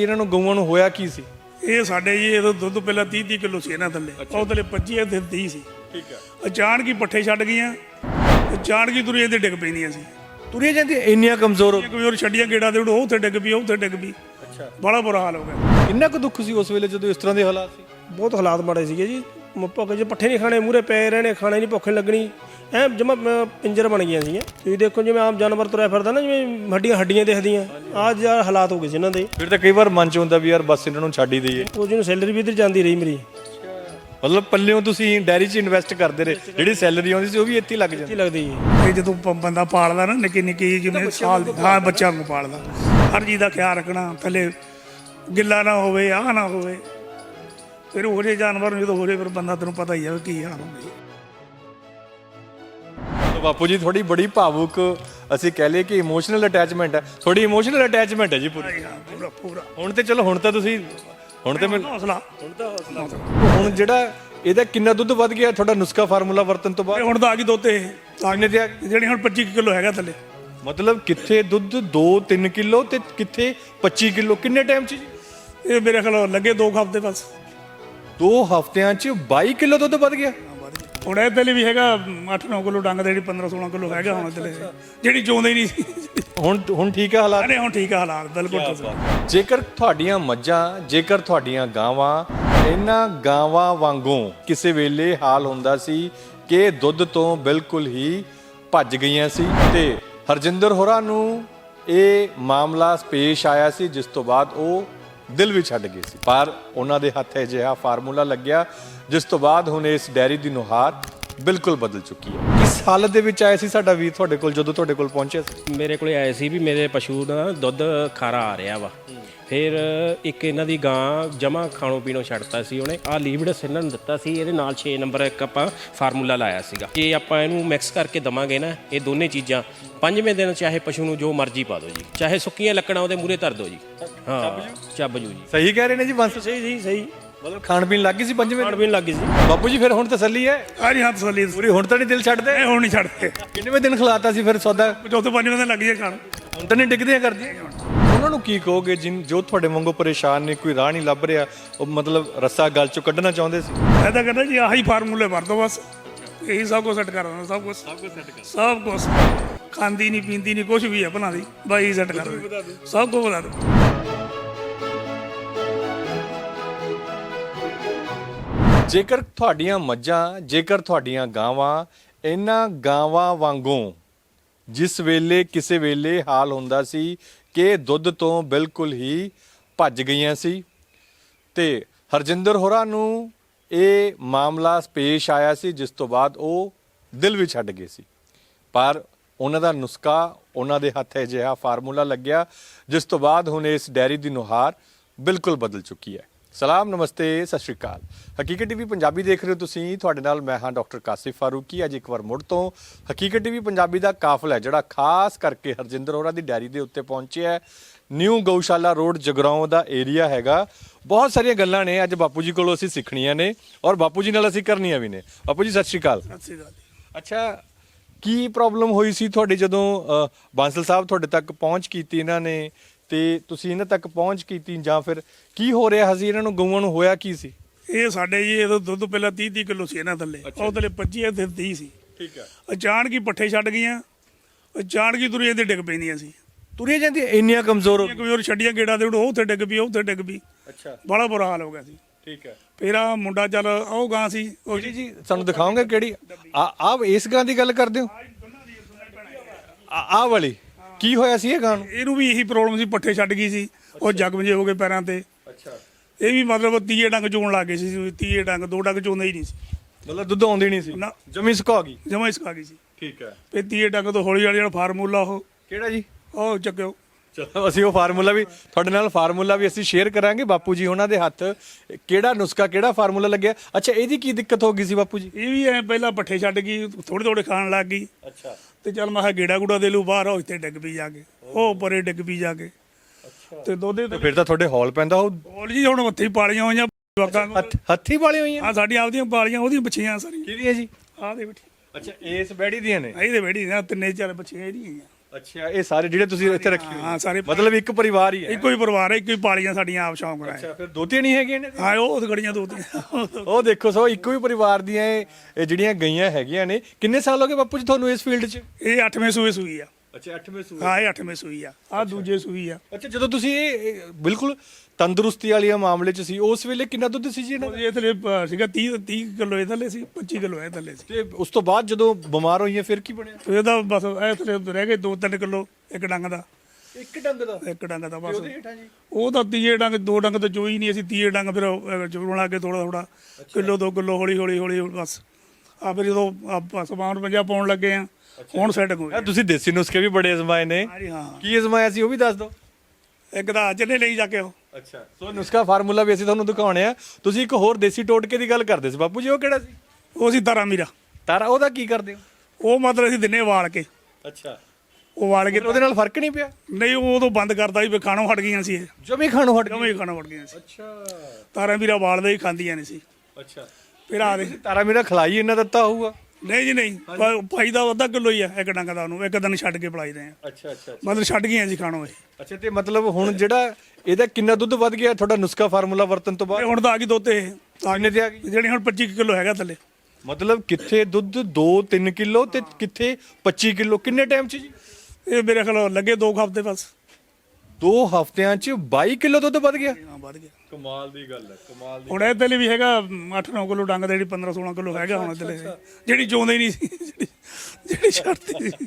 ਇਹਨਾਂ ਨੂੰ ਗਊਆਂ ਨੂੰ ਹੋਇਆ ਕੀ ਸੀ? ਇਹ ਸਾਡੇ ਜੀ ਇਹਦਾ ਦੁੱਧ ਪਹਿਲਾਂ 30 30 ਕਿਲੋ ਸੀ ਇਹਨਾਂ ਥੱਲੇ। ਉਹ ਥੱਲੇ 25 ਤੇ 30 ਸੀ। ਠੀਕ ਹੈ। ਅਚਾਨਕ ਹੀ ਪੱਠੇ ਛੱਡ ਗਈਆਂ। ਅਚਾਨਕ ਹੀ ਤੁਰੀ ਇਹਦੇ ਡਿੱਗ ਪੈਂਦੀਆਂ ਸੀ। ਤੁਰੀਆਂ ਜਾਂਦੀਆਂ ਇੰਨੀਆਂ ਕਮਜ਼ੋਰ ਹੋ ਇੱਕ ਵੀ ਉਹ ਛੱਡੀਆਂ ਗੇੜਾ ਦੇ ਉਹ ਉੱਥੇ ਡਿੱਗ ਪਈ ਉਹ ਉੱਥੇ ਡਿੱਗ ਪਈ। ਅੱਛਾ। ਬੜਾ ਬੁਰਾ ਹਾਲ ਹੋ ਗਿਆ। ਕਿੰਨਾ ਕੁ ਦੁੱਖ ਸੀ ਉਸ ਵੇਲੇ ਜਦੋਂ ਇਸ ਤਰ੍ਹਾਂ ਦੇ ਹਾਲਾਤ ਸੀ? ਬਹੁਤ ਹਾਲਾਤ ਮਾੜੇ ਸੀਗੇ ਜੀ। ਭੁੱਖ ਜੇ ਪੱਠੇ ਨਹੀਂ ਖਾਣੇ ਮੂਰੇ ਪਏ ਰਹਿਣੇ ਖਾਣੇ ਨਹੀਂ ਭੁੱਖ ਲੱਗਣੀ। ਐ ਜਮਾ ਪਿੰਜਰ ਬਣ ਗਈਆਂ ਸੀਗੀਆਂ। ਤੁਸੀਂ ਦੇਖੋ ਜਿਵੇਂ ਆਮ ਜਾਨਵਰ ਤੁਰਿਆ ਫਿਰਦਾ ਨਾ ਜਿਵੇਂ ਹੱਡੀਆਂ ਹੱਡੀਆਂ ਦਿਖਦੀਆਂ। ਆਹ ਜਿਹਾ ਹਾਲਾਤ ਹੋ ਗਏ ਸੀ ਇਹਨਾਂ ਦੇ। ਫਿਰ ਤਾਂ ਕਈ ਵਾਰ ਮਨ ਚ ਹੁੰਦਾ ਵੀ ਯਾਰ ਬਸ ਇਹਨਾਂ ਨੂੰ ਛੱਡ ਹੀ ਦਈਏ। ਉਹ ਜਿਹਨੂੰ ਸੈਲਰੀ ਵੀ ਇੱਧਰ ਜਾਂਦੀ ਰਹੀ ਮੇਰੀ। ਮਤਲਬ ਪੱਲਿਓਂ ਤੁਸੀਂ ਡੈਰੀ 'ਚ ਇਨਵੈਸਟ ਕਰਦੇ ਰਹੇ। ਜਿਹੜੀ ਸੈਲਰੀ ਆਉਂਦੀ ਸੀ ਉਹ ਵੀ ਇੱਥੇ ਹੀ ਲੱਗ ਜਾਂਦੀ। ਕੀ ਲੱਗਦੀ ਜੀ ਇਹ ਜਦੋਂ ਪ- ਬੰਦਾ ਪਾਲਦਾ ਨਾ ਨਿੱਕੀ ਨਿੱਕੀ ਜਿਵੇਂ ਸਾਲ ਦੀ ਹਾਂ ਬੱਚਾ ਨੂੰ ਪਾਲਦਾ। ਹਰ ਚੀਜ਼ ਦਾ ਖਿਆਲ ਰੱਖਣਾ ਥੱਲੇ ਗਿੱਲਾ ਨਾ ਹੋਵੇ ਆਹ ਨਾ ਹੋਵੇ। ਫਿਰ ਉਹ ਜਿਹੇ ਜਾਨਵਰ ਨੂੰ ਜਦੋਂ ਹੋ ਜੇ ਫਿਰ ਬੰਦਾ ਤੈਨੂੰ ਪਤਾ ਹੀ ਆ ਵੀ ਕੀ ਹਾਲ ਹੁੰਦਾ। ਬਾਪੂ ਜੀ ਥੋੜੀ ਬੜੀ ਭਾਵੁਕ ਅਸੀਂ ਕਹਿ ਲਈਏ ਕਿ ਇਮੋਸ਼ਨਲ ਅਟੈਚਮੈਂਟ ਹੈ। ਥੋੜੀ ਇਮੋਸ਼ਨਲ ਅਟੈਚਮੈਂਟ ਹੈ ਜੀ ਪੂਰੀ। ਪੂਰਾ ਪੂਰਾ। ਹੁਣ ਤੇ ਚਲੋ ਹੁਣ ਤਾਂ ਤੁਸੀਂ ਹੁਣ ਤੇ ਮੈਂ ਹੌਸਲਾ। ਹੁਣ ਜਿਹੜਾ ਇਹਦਾ ਕਿੰਨਾ ਦੁੱਧ ਵੱਧ ਗਿਆ ਤੁਹਾਡਾ ਨੁਸਖਾ ਫਾਰਮੂਲਾ ਵਰਤਨ ਤੋਂ ਇਹ ਬਾਅਦ ਹੁਣ ਤਾਂ ਆ ਗਈ ਦੋਤੇ ਕਿੰਨੇ ਤੇ? ਜਿਹੜੀ ਹੁਣ 25 ਕਿਲੋ ਹੈਗਾ ਥੱਲੇ। ਮਤਲਬ ਕਿੱਥੇ ਦੁੱਧ 2-3 ਕਿਲੋ ਤੇ ਕਿੱਥੇ 25 ਕਿਲੋ? ਕਿੰਨੇ ਟਾਈਮ 'ਚ ਜੀ? ਇਹ ਮੇਰੇ ਖਿਆਲ ਲੱਗੇ ਦੋ ਕੁ ਹਫ਼ਤੇ ਬਸ। ਦੋ ਹਫ਼ਤਿਆਂ 'ਚ 22 ਕਿਲੋ ਦੁੱਧ ਵੱਧ ਗਿਆ। ਹੁਣ ਇਹ ਥੱਲੇ ਵੀ ਹੈਗਾ 8-9 ਕਿਲੋ ਡੰਗ ਦੇ ਜਿਹੜੀ 15-16 ਕਿਲੋ ਹੈਗਾ ਹੁਣ ਥੱਲੇ ਜਿਹੜੀ ਚੋਂਦੇ ਹੀ ਨਹੀਂ ਸੀ। ਹੁਣ ਹੁਣ ਠੀਕ ਹੈ ਹਾਲਾਤ? ਅਰੇ ਹੁਣ ਠੀਕ ਆ ਹਾਲਾਤ ਬਿਲਕੁਲ ਠੀਕ। ਜੇਕਰ ਤੁਹਾਡੀਆਂ ਮੱਝਾਂ ਜੇਕਰ ਤੁਹਾਡੀਆਂ ਗਾਵਾਂ ਇਹਨਾਂ ਗਾਵਾਂ ਵਾਂਗੂ ਕਿਸੇ ਵੇਲੇ ਹਾਲ ਹੁੰਦਾ ਸੀ ਕਿ ਦੁੱਧ ਤੋਂ ਬਿਲਕੁਲ ਹੀ ਭੱਜ ਗਈਆਂ ਸੀ ਤੇ ਹਰਜਿੰਦਰ ਹੋਰਾਂ ਨੂੰ ਇਹ ਮਾਮਲਾ ਪੇਸ਼ ਆਇਆ ਸੀ ਜਿਸ ਤੋਂ ਬਾਅਦ ਉਹ ਦਿਲ ਵੀ ਛੱਡ ਗਏ ਸੀ। ਪਰ ਉਹਨਾਂ ਦੇ ਹੱਥ ਅਜਿਹਾ ਫਾਰਮੂਲਾ ਲੱਗਿਆ, ਜਿਸ ਤੋਂ ਬਾਅਦ ਹੁਣ ਇਸ ਡੈਰੀ ਦੀ ਨੁਹਾਰ ਬਿਲਕੁਲ ਬਦਲ ਚੁੱਕੀ ਹੈ। ਕਿਸ ਹਾਲਤ ਦੇ ਵਿੱਚ ਆਇਆ ਸੀ ਸਾਡਾ ਵੀਰ ਤੁਹਾਡੇ ਕੋਲ, ਜਦੋਂ ਤੁਹਾਡੇ ਕੋਲ ਪਹੁੰਚਿਆ ਸੀ? ਮੇਰੇ ਕੋਲੇ ਆਏ ਸੀ ਵੀ ਮੇਰੇ ਪਸ਼ੂ ਦਾ ਦੁੱਧ ਖਾਰਾ ਆ ਰਿਹਾ ਵਾ। ਫਿਰ ਇੱਕ ਇਹਨਾਂ ਦੀ ਗਾਂ ਜਮਾ ਖਾਣੋ ਪੀਣੋ ਛੱਡਤਾ ਸੀ ਉਹਨੇ। ਆ ਲੀਵਡਸ ਇਹਨਾਂ ਨੂੰ ਦਿੱਤਾ ਸੀ ਇਹਦੇ ਨਾਲ 6 ਨੰਬਰ ਇੱਕ ਆਪਾਂ ਫਾਰਮੂਲਾ ਲਾਇਆ ਸੀਗਾ। ਕਿ ਆਪਾਂ ਇਹਨੂੰ ਮਿਕਸ ਕਰਕੇ ਦਵਾਂਗੇ ਨਾ ਇਹ ਦੋਨੇ ਚੀਜ਼ਾਂ ਪੰਜਵੇਂ ਦਿਨ ਚਾਹੇ ਪਸ਼ੂ ਨੂੰ ਜੋ ਮਰਜ਼ੀ ਪਾ ਦਿਓ ਜੀ। ਚਾਹੇ ਸੁੱਕੀਆਂ ਲੱਕੜਾਂ ਉਹਦੇ ਮੂਰੇ ਧਰ ਦਿਓ ਜੀ। ਹਾਂ ਚੱਬ ਜੂ? ਜੀ ਸਹੀ ਕਹਿ ਰਹੇ ਨੇ ਜੀ ਬੰਸ? ਸਹੀ ਜੀ ਸਹੀ। ਮਤਲਬ ਖਾਣ ਪੀਣ ਲੱਗ ਗਈ ਸੀ ਪੰਜਵੇਂ ਖਾਣ ਪੀਣ ਲੱਗ ਗਈ ਸੀ। ਬਾਪੂ ਜੀ ਫਿਰ ਹੁਣ ਤਸੱਲੀ ਹੈ? ਆ ਜੀ ਹੱਥ ਸਲੀ ਪੂਰੀ ਹੁਣ ਤਾਂ ਨਹੀਂ ਦਿਲ ਛੱਡਦੇ? ਇਹ ਹੁਣ ਨਹੀਂ ਛੱਡਦੇ। ਕਿੰਨੇਵੇਂ ਦਿਨ ਖਿਲਾਤਾ ਸੀ ਫਿਰ ਸੌਦਾ? ਚੌਥੇ ਪੰਜਵੇਂ ਦਿਨ ਲੱਗ ਜੇ ਖਾਣ। ਹੁਣ ਤਾਂ ਨਹੀਂ ਡਿੱਗਦੀਆਂ ਕਰਦੀਆਂ? ਉਹਨਾਂ ਨੂੰ ਕੀ ਕਹੋਗੇ ਜਿਨ ਜੋ ਤੁਹਾਡੇ ਵਾਂਗੂ ਪਰੇਸ਼ਾਨ ਨੇ ਕੋਈ ਰਾਹ ਨਹੀਂ ਲੱਭ ਰਿਹਾ ਉਹ ਮਤਲਬ ਰੱਸਾ ਗਲ ਚੋਂ ਕੱਢਣਾ ਚਾਹੁੰਦੇ ਸੀ? ਮੈਂ ਤਾਂ ਕਹਿੰਦਾ ਜੀ ਆਹੀ ਫਾਰਮੂਲੇ ਵਰਤੋ ਬਸ। ਇਹੀ ਸਭ ਕੁਝ ਸੈੱਟ ਕਰ ਦਿੰਦਾ ਸਭ ਕੁਝ ਸਭ ਕੁਝ ਸੈੱਟ ਕਰ ਸਭ ਕੁਝ ਖਾਂਦੀ ਨਹੀਂ ਪੀਂਦੀ ਨਹੀਂ ਕੁਝ ਵੀ ਹੈ ਬਣਾ ਦੀ ਬਾਈ ਸੈੱਟ ਕਰ ਦਿੰਦਾ ਸਭ ਕੁਝ ਬਣਾ ਦੋ ਜੇਕਰ ਤੁਹਾਡੀਆਂ ਮੱਝਾਂ ਜੇਕਰ ਤੁਹਾਡੀਆਂ ਗਾਵਾਂ ਇਹਨਾਂ ਗਾਵਾਂ ਵਾਂਗੂ ਜਿਸ ਵੇਲੇ ਕਿਸੇ ਵੇਲੇ ਹਾਲ ਹੁੰਦਾ ਸੀ ਕਿ ਦੁੱਧ ਤੋਂ ਬਿਲਕੁਲ ਹੀ ਭੱਜ ਗਈਆਂ ਸੀ। ਤੇ ਹਰਜਿੰਦਰ ਹੋਰਾਂ ਨੂੰ ਇਹ ਮਾਮਲਾ ਪੇਸ਼ ਆਇਆ ਸੀ, ਜਿਸ ਤੋਂ ਬਾਅਦ ਉਹ ਦਿਲ ਵੀ ਛੱਡ ਗਏ ਸੀ। ਪਰ ਉਹਨਾਂ ਦਾ ਨੁਸਖਾ, ਉਹਨਾਂ ਦੇ ਹੱਥ ਅਜਿਹਾ ਫਾਰਮੂਲਾ ਲੱਗਿਆ, ਜਿਸ ਤੋਂ ਬਾਅਦ ਹੁਣ ਇਸ ਡੈਰੀ ਦੀ ਨੁਹਾਰ ਬਿਲਕੁਲ ਬਦਲ ਚੁੱਕੀ ਹੈ। ਸਲਾਮ ਨਮਸਤੇ ਸਤਿ ਸ਼੍ਰੀ ਅਕਾਲ। ਹਕੀਕਤ ਟੀਵੀ ਪੰਜਾਬੀ ਦੇਖ ਰਹੇ ਹੋ ਤੁਸੀਂ। ਤੁਹਾਡੇ ਨਾਲ ਮੈਂ ਹਾਂ ਡਾਕਟਰ ਕਾਸਿਫ ਫਾਰੂਕੀ। ਅੱਜ ਇੱਕ ਵਾਰ ਮੁੜ ਤੋਂ ਹਕੀਕਤ ਟੀਵੀ ਪੰਜਾਬੀ ਦਾ ਕਾਫਲਾ ਹੈ ਜਿਹੜਾ ਖਾਸ ਕਰਕੇ ਹਰਜਿੰਦਰ ਹੋਰਾਂ ਦੀ ਡੈਰੀ ਦੇ ਉੱਤੇ ਪਹੁੰਚਿਆ ਹੈ। ਨਿਊ ਗਊਸ਼ਾਲਾ ਰੋਡ ਜਗਰਾਉਂ ਦਾ ਏਰੀਆ ਹੈਗਾ। ਬਹੁਤ ਸਾਰੀਆਂ ਗੱਲਾਂ ਨੇ ਅੱਜ ਬਾਪੂ ਜੀ ਕੋਲੋਂ ਅਸੀਂ ਸਿੱਖਣੀਆਂ ਨੇ ਔਰ ਬਾਪੂ ਜੀ ਨਾਲ ਅਸੀਂ ਕਰਨੀਆਂ ਵੀ ਨੇ। ਬਾਪੂ ਜੀ ਸਤਿ ਸ਼੍ਰੀ ਅਕਾਲ। ਸਤਿ ਸ੍ਰੀ ਅਕਾਲ। ਅੱਛਾ ਕੀ ਪ੍ਰੋਬਲਮ ਹੋਈ ਸੀ ਤੁਹਾਡੇ ਜਦੋਂ ਅ, ਬਾਂਸਲ ਸਾਹਿਬ ਤੁਹਾਡੇ ਤੱਕ ਪਹੁੰਚ ਕੀਤੀ ਇਹਨਾਂ ਨੇ? ਤੇ ਤੁਸੀਂ ਇਹਨਾਂ ਤੱਕ ਪਹੁੰਚ ਕੀਤੀ ਜਾਂ ਫਿਰ ਕੀ ਹੋ ਰਿਹਾ? ਸੀ ਇਹਨਾਂ ਨੂੰ ਗਊਆਂ ਨੂੰ ਹੋਇਆ ਕੀ ਸੀ? ਇਹ ਸਾਡੇ ਜੀ ਇਹਦਾ ਦੁੱਧ ਪਹਿਲਾਂ 30 30 ਕਿਲੋ ਸੀ ਇਹਨਾਂ ਥੱਲੇ। ਉਹ ਥੱਲੇ 25 ਤੇ 30 ਸੀ। ਠੀਕ ਹੈ। ਅਚਾਨਕ ਹੀ ਪੱਠੇ ਛੱਡ ਗਈਆਂ। ਅਚਾਨਕ ਹੀ ਤੁਰੀ ਇਹਦੇ ਡਿੱਗ ਪੈਂਦੀਆਂ ਸੀ। ਤੁਰੀਆਂ ਜਾਂਦੀਆਂ? ਇੰਨੀਆਂ ਕਮਜ਼ੋਰ ਹੋ ਉਹ ਛੱਡੀਆਂ ਗੇੜਾ ਦੇ ਉਹ ਉੱਥੇ ਡਿੱਗ ਪਈ ਉਹ ਉੱਥੇ ਡਿੱਗ ਪਈ। ਅੱਛਾ। ਬੜਾ ਬੁਰਾ ਹਾਲ ਹੋ ਗਿਆ ਸੀ। ਠੀਕ ਹੈ। ਫਿਰ ਆ ਮੁੰਡਾ ਚੱਲ ਉਹ ਗਾਂ ਸੀ ਉਹ ਜੀ ਜੀ? ਸਾਨੂੰ ਦਿਖਾਓਗੇ ਕਿਹੜੀ? ਆ ਆਪ ਇਸ ਗਾਂ ਦੀ ਗੱਲ ਕਰਦੇ ਹੋ? ਆ ਵਾਲੀ। ਕੀ ਹੋਇਆ ਸੀ ਇਹ ਗਾਂ ਨੂੰ ਇਹਨੂੰ ਵੀ ਇਹੀ ਪ੍ਰੋਬਲਮ ਸੀ ਪੱਠੇ ਛੱਡ ਗਈ ਸੀ। ਉਹ ਜਗਮਜੇ ਹੋ ਗਏ ਪੈਰਾਂ ਤੇ। ਅੱਛਾ। ਇਹ ਵੀ ਮਤਲਬ ਤੀਏ ਡੰਗ ਚੋਣ ਲੱਗ ਗਏ ਸੀ ਤੀਏ ਡੰਗ ਦੋ ਡੰਗ ਚੋਂਦਾ ਹੀ ਨਹੀਂ ਸੀ। ਮਤਲਬ ਦੁੱਧ ਆਉਂਦੀ ਨਹੀਂ ਸੀ? ਨਾ। ਜਮੀ ਸੁਕਾ ਗਈ? ਜਮਾ ਇਸ ਖਾ ਗਈ ਸੀ। ਠੀਕ ਹੈ। ਫਿਰ ਤੀਏ ਡੰਗ ਤੋਂ ਹੌਲੀ ਹੌਲੀ ਜਿਹੜਾ ਫਾਰਮੂਲਾ ਉਹ ਕਿਹੜਾ ਜੀ? ਉਹ ਚੱਕਿਓ। ਚਲੋ ਅਸੀਂ ਉਹ ਫਾਰਮੂਲਾ ਵੀ ਤੁਹਾਡੇ ਨਾਲ ਫਾਰਮੂਲਾ ਵੀ ਅਸੀਂ ਸ਼ੇਅਰ ਕਰਾਂਗੇ ਬਾਪੂ ਜੀ ਉਹਨਾਂ ਦੇ ਹੱਥ। ਕਿਹੜਾ ਨੁਸਖਾ ਕਿਹੜਾ ਫਾਰਮੂਲਾ ਲੱਗਿਆ? ਅੱਛਾ ਇਹਦੀ ਕੀ ਦਿੱਕਤ ਹੋ ਗਈ ਸੀ ਬਾਪੂ ਜੀ? ਇਹ ਵੀ ਐ ਪਹਿਲਾਂ ਪੱਠੇ ਛੱਡ ਗਈ ਥੋੜੇ ਥੋੜੇ ਖਾਣ ਲੱਗ ਗਈ। ਅੱਛਾ। ਤੇ ਚੱਲ ਮੈਂ ਕਿਹਾ ਗੇੜਾ ਗੂੜਾ ਦੇ ਲੂ ਬਾਹਰ ਉਹ ਇੱਥੇ ਡਿੱਗ ਪਈ ਜਾ ਕੇ। ਉਹ ਪਰੇ ਡਿੱਗ ਪਈ ਜਾ ਕੇ। ਤੇ ਦੋਦੇ ਤੇ ਫਿਰ ਤਾਂ ਤੁਹਾਡੇ ਹੌਲ ਪੈਂਦਾ ਉਹ ਬੋਲ ਜੀ ਹੁਣ ਮੱਥੇ ਹੀ ਪਾਲੀਆਂ ਹੋਈਆਂ ਜਵਾਕਾਂ ਨੂੰ ਹੱਥ- ਹੱਥੀ ਵਾਲੀ ਹੋਈਆਂ? ਆ ਸਾਡੀ ਆਪਦੀਆਂ ਪਾਲੀਆਂ ਉਹਦੀਆਂ ਬੱਚੀਆਂ ਸਾਰੀਆਂ। ਕਿਹਦੀਆਂ ਜੀ? ਆਹ ਦੇ ਬੈਠੀ ਅੱਛਾ ਇਸ ਬੈੜੀ ਦੀਆਂ ਨੇ? ਇਹਦੇ ਬੈਠੀ ਨਾ ਤਿੰਨੇ ਚਾਰ ਬੱਚੀਆਂ ਇਹਦੀਆਂ ਹੀ ਆ। ਅੱਛਾ ਇਹ ਸਾਰੇ ਜਿਹੜੇ ਤੁਸੀਂ ਇੱਥੇ ਰੱਖੇ ਹੋਏ ਹਾਂ ਸਾਰੇ ਮਤਲਬ ਇੱਕ ਪਰਿਵਾਰ ਹੀ ਹੈ। ਇੱਕੋ ਹੀ ਪਰਿਵਾਰ ਹੈ ਇੱਕੋ ਹੀ ਪਾਲੀਆਂ ਸਾਡੀਆਂ ਆਪ ਸ਼ੌਂਕ ਕਰਾਏ ਅੱਛਾ ਫਿਰ ਦੋਤੀਆਂ ਨਹੀਂ ਹੈਗੀਆਂ ਨੇ ਹਾਂ ਉਹ ਗੜੀਆਂ ਦੋ ਤੀਆਂ ਉਹ ਦੇਖੋ ਸੋ ਇੱਕੋ ਹੀ ਪਰਿਵਾਰ ਦੀਆਂ ਇਹ ਜਿਹੜੀਆਂ ਗਈਆਂ ਹੈਗੀਆਂ ਨੇ। ਕਿੰਨੇ ਸਾਲ ਹੋ ਗਏ ਬਾਪੂ ਜੀ ਤੁਹਾਨੂੰ ਇਸ ਫੀਲਡ 'ਚ? ਇਹ 8ਵੇਂ ਸੂਏ ਸੂਈ ਆ। ਅੱਛਾ 8ਵੇਂ ਸੂ ਹਾਂ ਇਹ 8ਵੇਂ ਸੂਈ ਆ। ਆ ਦੂਜੇ ਸੂਈ ਆ। ਅੱਛਾ ਜਦੋਂ ਤੁਸੀਂ ਇਹ ਇਹ ਬਿਲਕੁਲ ਤੰਦਰੁਸਤੀ ਵਾਲੀਆਂ ਮਾਮਲੇ 'ਚ ਸੀ ਉਸ ਵੇਲੇ ਕਿੰਨਾ ਦੁੱਧ ਸੀ ਜੀ ਇਹਨਾਂ ਦਾ? ਇਹ ਥਲੇ ਸੀਗਾ 30 30 ਕਿਲੋ ਇਹ ਥੱਲੇ ਸੀ 25 ਕਿਲੋ ਇਹ ਥੱਲੇ ਸੀ। ਤੇ ਉਸ ਤੋਂ ਬਾਅਦ ਜਦੋਂ ਬਿਮਾਰ ਹੋਈਆਂ ਫਿਰ ਕੀ ਬਣਿਆ? ਤੇ ਇਹਦਾ ਬਸ ਇਹ ਥਲੇ ਰਹਿ ਗਏ 2-3 ਕਿਲੋ ਇੱਕ ਡੰਗ ਦਾ। ਇੱਕ ਡੰਗ ਦਾ? ਇੱਕ ਡੰਗ ਦਾ ਬਸ। ਹੇਠਾਂ ਜੀ? ਉਹ ਤਾਂ ਤੀਏ ਡੰਗ ਦੋ ਡੰਗ ਤਾਂ ਚੋਈ ਨਹੀਂ ਅਸੀਂ ਤੀਏ ਡੰਗ ਫਿਰ ਜੋੜਨ ਲੱਗੇ ਥੋੜਾ ਥੋੜਾ ਕਿਲੋ ਦੋ ਕਿਲੋ ਹੌਲੀ ਹੌਲੀ ਹੌਲੀ ਬਸ। ਆ ਫਿਰ ਜਦੋਂ ਆਪਾਂ ਸਮਾਨ ਪੰਜਾ ਪਾਉਣ ਲੱਗੇ ਆ ਹੁਣ ਸੈੱਟ ਹੋ ਗਿਆ ਤੁਸੀਂ ਦੇਸੀ ਨੁਸਖੇ ਵੀ ਬੜੇ ਅਜ਼ਮਾਏ ਨੇ। ਹਾਂਜੀ ਹਾਂ। ਕੀ ਅਜ਼ਮਾਇਆ ਸੀ ਉਹ ਵੀ ਦੱਸ ਦਿਓ। ਇੱਕ ਤਾਂ ਅੱਜ ਨੇ ਲਈ ਜਾ ਕੇ ਉਹ ਅੱਛਾ ਸੋ ਨੁਸਖਾ ਫਾਰਮੂਲਾ ਵੀ ਅਸੀਂ ਤੁਹਾਨੂੰ ਦਿਖਾਉਣੇ ਆ। ਤੁਸੀਂ ਇੱਕ ਹੋਰ ਦੇਸੀ ਟੋਟਕੇ ਦੀ ਗੱਲ ਕਰਦੇ ਸੀ। ਬਾਪੂ ਜੀ ਉਹ ਕਿਹੜਾ ਸੀ? ਉਹ ਸੀ ਤਾਰਾ ਮੀਰਾ। ਤਾਰਾ ਉਹਦਾ ਕੀ ਕਰਦੇ ਹੋ? ਉਹ ਮਤਲਬ ਅਸੀਂ ਦਿਨੇ ਵਾਲ ਕੇ। ਅੱਛਾ। ਉਹ ਵਾਲ ਕੇ ਉਹਦੇ ਨਾਲ ਫ਼ਰਕ ਨਹੀਂ ਪਿਆ? ਨਹੀਂ ਉਹ ਉਦੋਂ ਬੰਦ ਕਰਦਾ ਸੀ ਵੀ ਖਾਣੋਂ ਹਟ ਗਈਆਂ ਸੀ ਇਹ। ਜਮੀ ਖਾਣੋਂ ਹਟ ਜਮੇ ਖਾਣੋਂ ਹਟ ਗਈਆਂ ਸੀ। ਅੱਛਾ। ਤਾਰਾ ਮੀਰਾ ਵਾਲਦੇ ਹੀ ਖਾਂਦੀਆਂ ਨਹੀਂ ਸੀ। ਅੱਛਾ। ਫਿਰ ਆ ਦੇ। ਤਾਰਾ ਮੇਰਾ ਖਲਾਈ ਇਹਨਾਂ ਦਿੱਤਾ ਹੋਊਗਾ। ਨਹੀਂ ਜੀ ਨਹੀਂ। ਪ- ਭਾਈ ਦਾ ਅੱਧਾ ਕਿਲੋ ਹੀ ਆ ਇੱਕ ਡੰਗ ਦਾ ਉਹਨੂੰ ਇੱਕ ਦਿਨ ਛੱਡ ਕੇ ਪਲਾਈਦੇ ਆ। ਅੱਛਾ ਅੱਛਾ ਮਤਲਬ ਛੱਡ ਗਈਆਂ ਸੀ ਖਾਣੋਂ ਇਹ। ਅੱਛਾ ਤੇ ਮਤਲਬ ਹੁਣ ਜਿਹੜਾ ਇਹਦਾ ਕਿੰਨਾ ਦੁੱਧ ਵੱਧ ਗਿਆ ਤੁਹਾਡਾ ਨੁਸਖਾ ਫਾਰਮੂਲਾ ਵਰਤਨ ਤੋਂ ਬਾਅਦ? ਹੁਣ ਤਾਂ ਆ ਗਈ ਦੋਤੇ ਕਿੰਨੇ ਤੇ ਆ ਗਈ? ਜਿਹੜੀ ਹੁਣ 25 ਕਿਲੋ ਹੈਗਾ ਥੱਲੇ। ਮਤਲਬ ਕਿੱਥੇ ਦੁੱਧ 2-3 ਕਿਲੋ ਤੇ ਕਿੱਥੇ 25 ਕਿਲੋ? ਕਿੰਨੇ ਟਾਈਮ 'ਚ ਜੀ? ਇਹ ਮੇਰੇ ਖਿਆਲ ਲੱਗੇ ਦੋ ਕੁ ਹਫ਼ਤੇ ਬਸ। ਦੋ ਹਫ਼ਤਿਆਂ 'ਚ 22 ਕਿਲੋ ਦੁੱਧ ਵੱਧ ਗਿਆ। ਹਾਂ ਵੱਧ ਗਿਆ। ਕਮਾਲ ਦੀ ਗੱਲ ਹੈ ਕਮਾਲ ਹੁਣ ਇਹ ਥੱਲੇ ਵੀ ਹੈਗਾ 8-9 ਕਿਲੋ ਡੰਗ ਦੇ ਜਿਹੜੀ 15-16 ਕਿਲੋ ਹੈਗਾ ਹੁਣ ਥੱਲੇ ਜਿਹੜੀ ਹੀ ਨਹੀਂ ਸੀ ਜਿਹੜੀ ਜਿਹੜੀ ਛੱਡਦੀ ਸੀ।